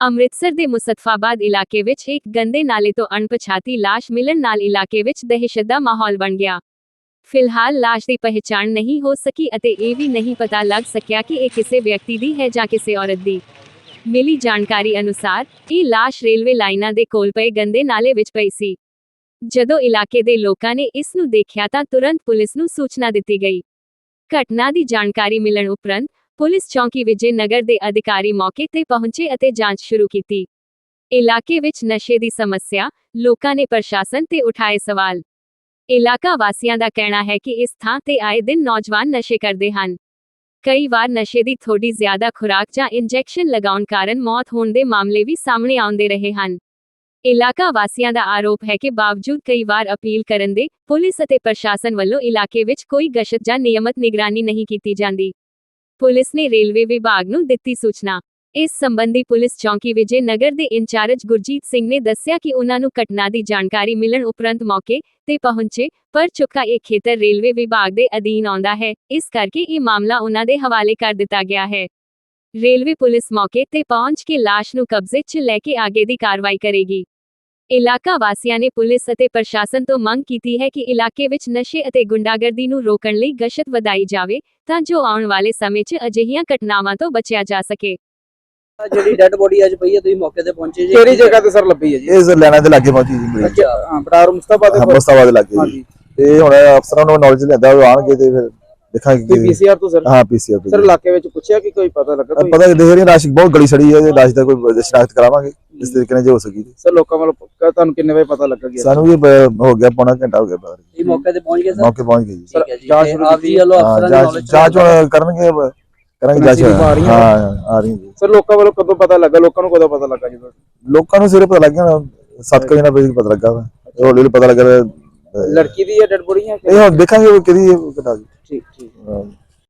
ਅੰਮ੍ਰਿਤਸਰ ਦੇ ਮੁਸਤਫਾਬਾਦ ਇਲਾਕੇ ਵਿੱਚ ਇੱਕ ਗੰਦੇ ਨਾਲੇ ਤੋਂ ਅਣਪਛਾਤੀ ਲਾਸ਼ ਮਿਲਣ ਨਾਲ ਇਲਾਕੇ ਵਿੱਚ ਦਹਿਸ਼ਤ ਦਾ ਮਾਹੌਲ ਬਣ ਗਿਆ। ਫਿਲਹਾਲ ਲਾਸ਼ ਦੀ ਪਹਿਚਾਣ ਨਹੀਂ ਹੋ ਸਕੀ ਅਤੇ ਇਹ ਵੀ ਨਹੀਂ ਪਤਾ ਲੱਗ ਸਕਿਆ ਕਿ ਇਹ ਕਿਸੇ ਵਿਅਕਤੀ ਦੀ ਹੈ ਜਾਂ ਕਿਸੇ ਔਰਤ ਦੀ। ਮਿਲੀ ਜਾਣਕਾਰੀ ਅਨੁਸਾਰ, ਇਹ ਲਾਸ਼ ਰੇਲਵੇ ਲਾਈਨਾਂ ਦੇ ਕੋਲ ਪਏ ਗੰਦੇ ਨਾਲੇ ਵਿੱਚ ਪਈ ਸੀ। ਜਦੋਂ ਇਲਾਕੇ ਦੇ ਲੋਕਾਂ ਨੇ ਇਸ ਨੂੰ ਦੇਖਿਆ ਤਾਂ ਤੁਰੰਤ ਪੁਲਿਸ ਨੂੰ ਸੂਚਨਾ ਦਿੱਤੀ ਗਈ। ਘਟਨਾ ਦੀ ਜਾਣਕਾਰੀ ਮਿਲਣ ਉਪਰੰਤ ਪੁਲਿਸ ਚੌਂਕੀ ਵਿਜੇ ਨਗਰ ਦੇ ਅਧਿਕਾਰੀ ਮੌਕੇ ਤੇ ਪਹੁੰਚੇ ਅਤੇ ਜਾਂਚ ਸ਼ੁਰੂ ਕੀਤੀ। ਇਲਾਕੇ ਵਿੱਚ ਨਸ਼ੇ ਦੀ ਸਮੱਸਿਆ, ਲੋਕਾਂ ਨੇ ਪ੍ਰਸ਼ਾਸਨ ਤੇ ਉਠਾਏ ਸਵਾਲ। ਇਲਾਕਾ ਵਾਸੀਆਂ ਦਾ ਕਹਿਣਾ ਹੈ ਕਿ ਇਸ ਥਾਂ ਤੇ ਆਏ ਦਿਨ ਨੌਜਵਾਨ ਨਸ਼ੇ ਕਰਦੇ ਹਨ। ਕਈ ਵਾਰ ਨਸ਼ੇ ਦੀ ਥੋੜੀ ਜ਼ਿਆਦਾ ਖੁਰਾਕ ਜਾਂ ਇੰਜੈਕਸ਼ਨ ਲਗਾਉਣ ਕਾਰਨ ਮੌਤ ਹੋਣ ਦੇ ਮਾਮਲੇ ਵੀ ਸਾਹਮਣੇ ਆਉਂਦੇ ਰਹੇ ਹਨ। ਇਲਾਕਾ ਵਾਸੀਆਂ ਦਾ ਆਰੋਪ ਹੈ ਕਿ ਬਾਵਜੂਦ ਕਈ ਵਾਰ ਅਪੀਲ ਕਰਨ ਦੇ, ਪੁਲਿਸ ਅਤੇ ਪ੍ਰਸ਼ਾਸਨ ਵੱਲੋਂ ਇਲਾਕੇ ਵਿੱਚ ਕੋਈ ਗਸ਼ਤ ਜਾਂ ਨਿਯਮਤ ਨਿਗਰਾਨੀ ਨਹੀਂ ਕੀਤੀ ਜਾਂਦੀ। ਪੁਲਿਸ ਨੇ ਰੇਲਵੇ ਵਿਭਾਗ ਨੂੰ ਦਿੱਤੀ ਸੂਚਨਾ। ਇਸ ਸੰਬੰਧੀ ਪੁਲਿਸ ਚੌਂਕੀ ਵਿਜੇ ਨਗਰ ਦੇ ਇੰਚਾਰਜ ਗੁਰਜੀਤ ਸਿੰਘ ਨੇ ਦੱਸਿਆ ਕਿ ਉਹਨਾਂ ਨੂੰ ਘਟਨਾ ਦੀ ਜਾਣਕਾਰੀ ਮਿਲਣ ਉਪਰੰਤ ਮੌਕੇ ਤੇ ਪਹੁੰਚੇ, ਪਰ ਚੁੱਕਾ ਇਹ ਖੇਤਰ ਰੇਲਵੇ ਵਿਭਾਗ ਦੇ ਅਧੀਨ ਆਉਂਦਾ ਹੈ, ਇਸ ਕਰਕੇ ਇਹ ਮਾਮਲਾ ਉਹਨਾਂ ਦੇ ਹਵਾਲੇ ਕਰ ਦਿੱਤਾ ਗਿਆ ਹੈ। ਰੇਲਵੇ ਪੁਲਿਸ ਮੌਕੇ ਤੇ ਪਹੁੰਚ ਕੇ ਲਾਸ਼ ਨੂੰ ਕਬਜ਼ੇ 'ਚ ਲੈ ਕੇ ਆਗੇ ਦੀ ਕਾਰਵਾਈ ਕਰੇਗੀ। ਇਲਾਕਾ ਵਾਸੀਆਂ ਨੇ ਪੁਲਿਸ ਅਤੇ ਪ੍ਰਸ਼ਾਸਨ ਤੋਂ ਮੰਗ ਕੀਤੀ ਹੈ ਕਿ ਇਲਾਕੇ ਵਿੱਚ ਨਸ਼ੇ ਅਤੇ ਗੁੰਡਾਗਰਦੀ ਨੂੰ ਰੋਕਣ ਲਈ ਗਸ਼ਤ ਵਧਾਈ ਜਾਵੇ ਤਾਂ ਜੋ ਆਉਣ ਵਾਲੇ ਸਮੇਂ 'ਚ ਅਜਿਹੀਆਂ ਘਟਨਾਵਾਂ ਤੋਂ ਬਚਿਆ ਜਾ ਸਕੇ। ਜਿਹੜੀ ਡੈੱਡ ਬੋਡੀ ਅੱਜ ਪਈ ਹੈ ਤੁਸੀਂ ਮੌਕੇ ਤੇ ਪਹੁੰਚੇ ਜੀ? ਕਿਹੜੀ ਜਗ੍ਹਾ ਤੇ ਸਰ ਲੱਭੀ ਹੈ ਜੀ? ਇਹ ਲੈਣਾ ਦੇ ਲਾਗੇ ਪਹੁੰਚੀ ਜੀ ਮੇਰੀ। ਅੱਛਾ ਹਾਂ ਬਟਾਰ ਮੁਸਤਾਫਾ ਦੇ ਕੋਲ? ਮੁਸਤਾਬਾਦ ਦੇ ਲਾਗੇ ਜੀ। ਤੇ ਹੁਣ ਅਫਸਰਾਂ ਨੂੰ ਨੌਲੇਜ ਲੈਂਦਾ ਉਹ ਆਣਗੇ ਤੇ ਫਿਰ ਦੇਖਾਂਗੇ ਤੇ ਕੀ ਪੀਸੀਆਰ ਤੋਂ ਸਰ? ਹਾਂ ਪੀਸੀਆਰ ਸਰ ਇਲਾਕੇ ਵਿੱਚ ਪੁੱਛਿਆ ਕਿ ਕੋਈ ਪਤਾ ਲੱਗਾ ਕੋਈ? ਪਤਾ ਦੇਖ ਰਹੀ ਰਾਸ਼ ਬਹੁਤ ਗਲੀ ਸੜੀ ਹੈ ਜੇ ਲਾਸ਼ ਦਾ ਕੋਈ ਸ਼ਨਾਖਤ ਕਰਾਵਾਂਗੇ। ਇਸ ਤਰੀਕੇ ਨਾਲ ਜੇ ਹੋ ਸਕੀ। ਸਰ ਲੋਕਾਂ ਵੱਲੋਂ ਪੱਕਾ ਤੁਹਾਨੂੰ ਕਿੰਨੇ ਵਜੇ ਪਤਾ ਲੱਗਾ ਗਿਆ ਸਾਨੂੰ ਵੀ ਬ- ਹੋ ਗਿਆ ਪੌਣਾ ਘੰਟਾ ਹੋ ਗਿਆ ਬਾਹਰ ਇਹ ਮੌਕੇ ਤੇ ਪਹੁੰਚ ਗਏ ਸਰ? ਮੌਕੇ ਪਹੁੰਚ ਗਏ ਜੀ। ਸਰ, ਠੀਕ ਹੈ ਜੀ। ਜਾਂਚ ਸ਼ੁਰੂ ਆਪ ਜੀ ਕੀਤੀ ਵੱਲੋਂ ਹਾਂ ਅਫਸਰਾਂ ਦੀ ਜਾਂਚ knowledge ਜਾਂਚ ਹੁਣ ਕਰਨਗੇ ਬ- ਕਰਾਂਗੇ ਜਾਂਚ। ਆ ਰਹੀਆਂ। ਹਾਂ ਆ ਰਹੀ ਜੀ। ਸਰ ਲੋਕਾਂ ਵੱਲੋਂ ਕਦੋਂ ਪਤਾ ਲੱਗਾ? ਲੋਕਾਂ ਨੂੰ ਕਦੋਂ ਪਤਾ ਲੱਗਾ ਜਦੋਂ ਲੋਕਾਂ ਨੂੰ ਸਿਰੇ ਪਤਾ ਲੱਗ ਗਿਆ ਨਾ 7 ਵਜੇ ਨਾਲ ਪਤਾ ਲੱਗਾ। ਵਾ ਹੌਲੀ ਹੌਲੀ ਪਤਾ ਲੱਗਾ। ਲੜਕੀ ਦੀ ਹੈ ਡੈਡ ਬੋਡੀ ਹੈ ਇਹ ਹੁਣ ਦੇਖਾਂਗੇ ਉਹ ਕਿਹਦੀ ਹੈ, ਕਿਹੜਾ ਜੀ। ਠੀਕ ਠੀਕ। ਹਾਂ।